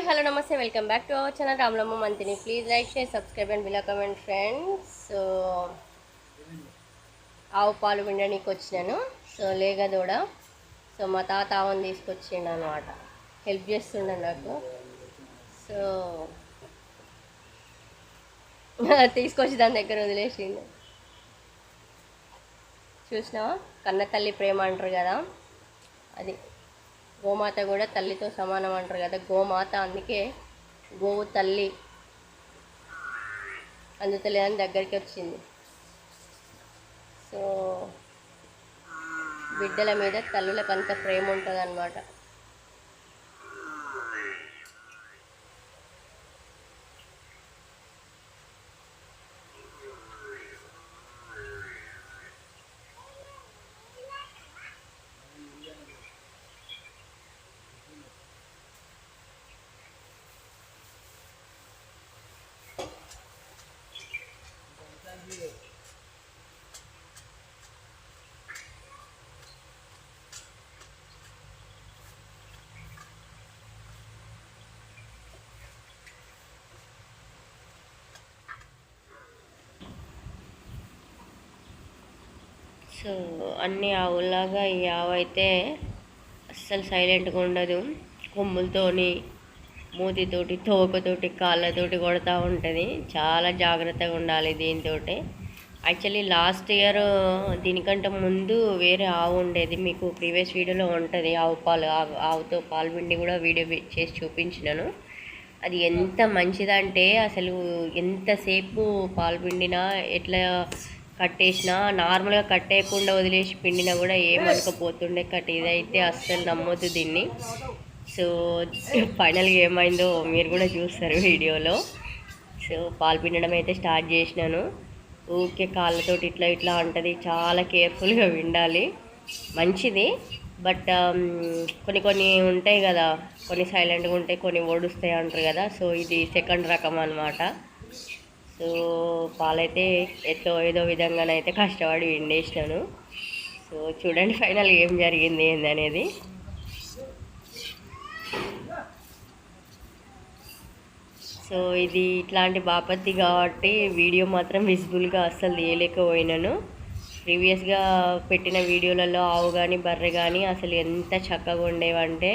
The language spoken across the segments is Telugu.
హాయ్ హలో నమస్తే. Welcome back to our channel Ramlamma Manthani please like share subscribe and below comment friends so ఆవు పాలు వినడానికి వచ్చినాను. సో లేగదూడ. సో మా తాత ఆవును తీసుకొచ్చిండు అనమాట హెల్ప్ చేస్తుండ నాకు. సో తీసుకొచ్చి దాని దగ్గర వదిలేసిండు. చూసినావా? కన్న తల్లి ప్రేమ అంటారు కదా. అది. గోమాత కూడా తల్లితో సమానం అంటారు కదా గోమాత అందుకే గోవు తల్లి అందుతలేదని దగ్గరికి వచ్చింది. సో బిడ్డల మీద తల్లులకు అంత ప్రేమ ఉంటుంది సో అన్ని ఆవులాగా ఈ ఆవు అయితే అస్సలు సైలెంట్గా ఉండదు. కొమ్ములతోని మూతితోటి తోకతోటి కాళ్ళతోటి కొడతా ఉంటుంది. చాలా జాగ్రత్తగా ఉండాలి దీంతో యాక్చువల్లీ లాస్ట్ ఇయర్ దీనికంటే ముందు వేరే ఆవు ఉండేది. మీకు ప్రీవియస్ వీడియోలో ఉంటుంది. ఆవు పాలు ఆవు ఆవుతో పాలు పిండి కూడా వీడియో చేసి చూపించినాను. అది ఎంత మంచిదంటే అసలు ఎంతసేపు పాలు పిండినా ఎట్లా కట్టేసినా నార్మల్గా కట్టేయకుండా వదిలేసి పిండినా కూడా ఏమనుకపోతుండే కట్ ఇదైతే అస్సలు నమ్మొద్దు దీన్ని. సో ఫైనల్గా ఏమైందో మీరు కూడా చూస్తారు వీడియోలో. సో పాలు పిండడం అయితే స్టార్ట్ చేసినాను. ఊరికే కాళ్ళతోటి ఇట్లా ఇట్లా ఉంటుంది చాలా కేర్ఫుల్గా విండాలి. మంచిది. బట్ um, కొన్ని కొన్ని ఉంటాయి కదా కొన్ని సైలెంట్గా ఉంటాయి కొన్ని ఓడుస్తాయి అంటారు కదా. సో ఇది సెకండ్ రకం అన్నమాట. సో పాలైతే ఎట్లో ఏదో విధంగానైతే కష్టపడి విండేసినాను. సో చూడండి ఫైనల్ ఏం జరిగింది ఏందనేది. సో ఇది ఇట్లాంటి బాపత్తి కాబట్టి వీడియో మాత్రం విజిబుల్గా అస్సలు తీయలేకపోయినాను. ప్రీవియస్గా పెట్టిన వీడియోలలో ఆవు కానీ బర్రె కానీ అసలు ఎంత చక్కగా ఉండేవంటే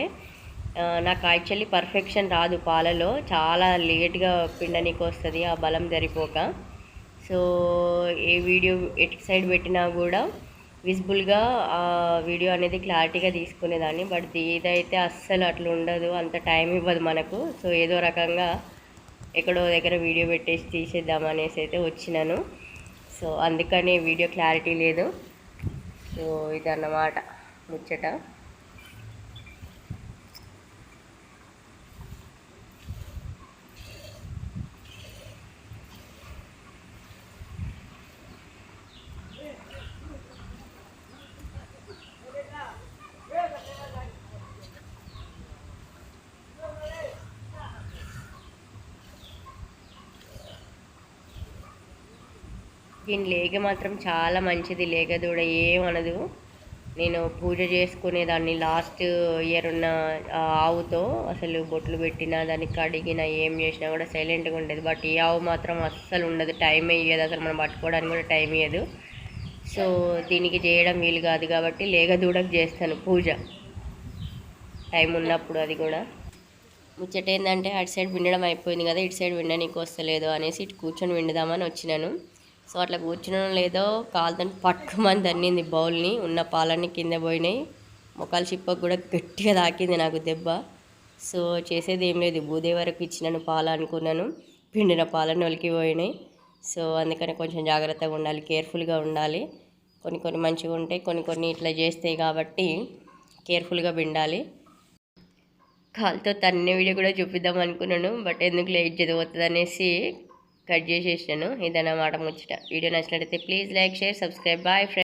నాకు యాక్చువల్లీ పర్ఫెక్షన్ రాదు పాలలో. చాలా లేట్గా పిండనీకి వస్తుంది ఆ బలం జరిపోక సో ఏ వీడియో ఎటు సైడ్ పెట్టినా కూడా విజిబుల్గా ఆ వీడియో అనేది క్లారిటీగా తీసుకునేదాన్ని. బట్ ఇదైతే అస్సలు అట్లా ఉండదు అంత టైం ఇవ్వదు మనకు. సో ఏదో రకంగా ఎక్కడో దగ్గర వీడియో పెట్టేసి తీసేద్దాం అనేసి అయితే వచ్చినాను. సో అందుకని వీడియో క్లారిటీ లేదు. సో ఇదన్నమాట ముచ్చట. దీని లేగ మాత్రం చాలా మంచిది. లేగ దూడ ఏమనదు. నేను పూజ చేసుకునేదాన్ని లాస్ట్ ఇయర్ ఉన్న ఆ ఆవుతో అసలు బొట్లు పెట్టినా దాన్ని కడిగినా ఏం చేసినా కూడా సైలెంట్గా ఉండేది. బట్ ఈ ఆవు మాత్రం అస్సలు ఉండదు. టైం ఇవ్వదు అసలు మనం పట్టుకోవడానికి కూడా టైం ఇవ్వదు సో దీనికి చేయడం వీలు కాదు కాబట్టి లేగ దూడకు చేస్తాను పూజ. టైం ఉన్నప్పుడు అది కూడా. ముచ్చట ఏంటంటే అటు సైడ్ వినడం అయిపోయింది కదా. ఇటు సైడ్ వినడానికి వస్తలేదు అనేసి ఇటు కూర్చొని విండుదామని వచ్చినాను. సో అట్లా కూర్చునడం లేదో కాలుతో పట్టుకోమని తన్నింది బౌల్ని ఉన్న పాలన్నీ కింద పోయినాయి. మొక్కల చిప్పకు కూడా గట్టిగా తాకింది నాకు దెబ్బ. సో చేసేది ఏం లేదు బూదే వరకు ఇచ్చినాను పాలు అనుకున్నాను. పిండిన పాలను ఒలికి పోయినాయి. సో అందుకని కొంచెం జాగ్రత్తగా ఉండాలి కేర్ఫుల్గా ఉండాలి. కొన్ని కొన్ని మంచిగా ఉంటాయి కొన్ని కొన్ని ఇట్లా చేస్తాయి కాబట్టి కేర్ఫుల్గా పిండాలి. కాలుతో తన్నే వీడియో కూడా చూపిద్దాం అనుకున్నాను బట్ ఎందుకు లేట్ చదివద్దు అనేసి కట్ చేసేసాను. ఇదన్నమాట ముచ్చట. వీడియో నచ్చినట్టయితే please like share subscribe. Bye friend